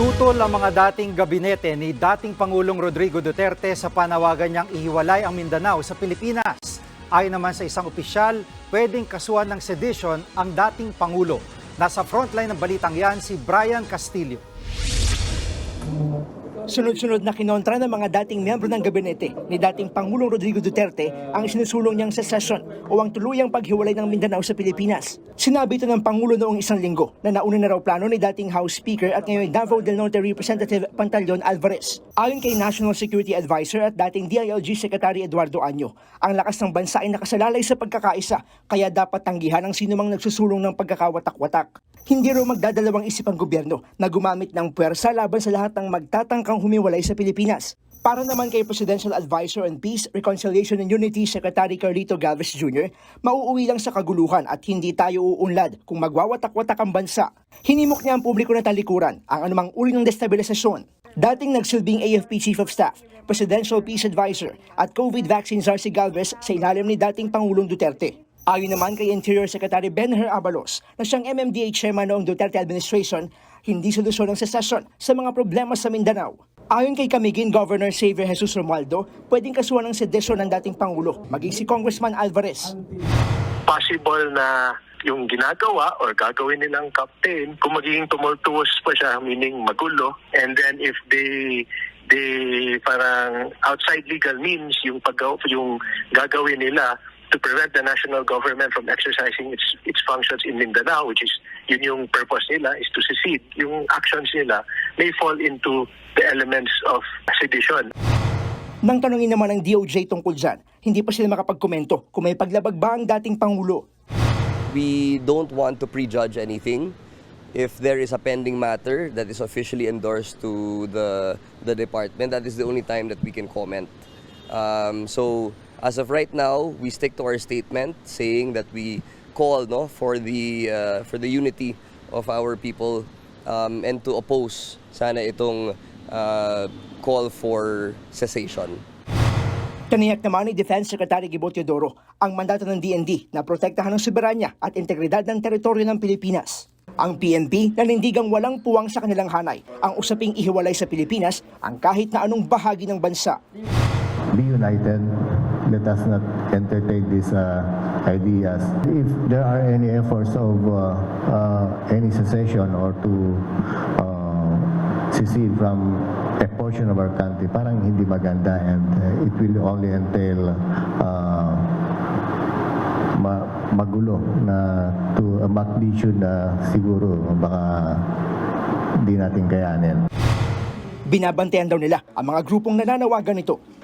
Tutol ang mga dating gabinete ni dating Pangulong Rodrigo Duterte sa panawagan niyang ihiwalay ang Mindanao sa Pilipinas. Ayon naman sa isang opisyal, pwedeng kasuhan ng sedition ang dating Pangulo. Nasa frontline ng balitang yan si Brian Castillo. Sunod-sunod na kinontra ng mga dating miyembro ng gabinete ni dating Pangulong Rodrigo Duterte ang sinusulong niyang secession o ang tuluyang paghiwalay ng Mindanao sa Pilipinas. Sinabi ito ng Pangulo noong isang linggo na nauna na raw plano ni dating House Speaker at ngayon Davao del Norte Representative Pantaleon Alvarez. Ayon kay National Security Advisor at dating DILG Secretary Eduardo Anyo, ang lakas ng bansa ay nakasalalay sa pagkakaisa kaya dapat tanggihan ang sinumang nagsusulong ng pagkakawatak-watak. Hindi raw magdadalawang isip ang gobyerno na gumamit ng puwersa laban sa lahat ng magtatangkang humiwalay sa Pilipinas. Para naman kay Presidential Advisor on Peace, Reconciliation and Unity Secretary Carlito Galvez Jr., mauuwi lang sa kaguluhan at hindi tayo uunlad kung magwawatak-watak ang bansa. Hinimok niya ang publiko na talikuran ang anumang uri ng destabilisasyon. Dating nagsilbing AFP Chief of Staff, Presidential Peace Advisor at COVID vaccine czar si Galvez sa ilalim ni dating Pangulong Duterte. Ayon naman kay Interior Secretary Benher Abalos na siyang MMDA chairman noong Duterte administration, hindi solusyon ang secession sa mga problema sa Mindanao. Ayon kay Camiguin Governor Xavier Jesus Romualdo, pwedeng kasuhan ng sedesyon ng dating Pangulo, maging si Congressman Alvarez. possible na yung ginagawa or gagawin nilang captain kung magiging tumultuous pa siya meaning magulo and then if they they parang outside legal means yung pag yung gagawin nila to prevent the national government from exercising its its functions in Mindanao which is yun yung purpose nila is to secede yung actions nila may fall into the elements of sedition Nang tanungin naman ng DOJ tungkol dyan, hindi pa sila makapagkomento kung may paglabag ba ang dating Pangulo. We don't want to prejudge anything. If there is a pending matter that is officially endorsed to the the department, that is the only time that we can comment. Um, so as of right now, we stick to our statement saying that we call no for the uh, for the unity of our people um, and to oppose sana itong uh, call for cessation. Taniyak naman ni Defense Secretary Gibo Teodoro ang mandato ng DND na protektahan ang soberanya at integridad ng teritoryo ng Pilipinas. Ang PNP nanindigang walang puwang sa kanilang hanay ang usaping ihiwalay sa Pilipinas ang kahit na anong bahagi ng bansa. Be united. Let us not entertain these uh, ideas. If there are any efforts of uh, uh, any secession or to uh, secede from a portion of our country, parang hindi maganda and uh, it will only entail uh, ma- magulo na to a magnitude na siguro baka di natin kayanin. Binabantayan daw nila ang mga grupong nananawagan nito.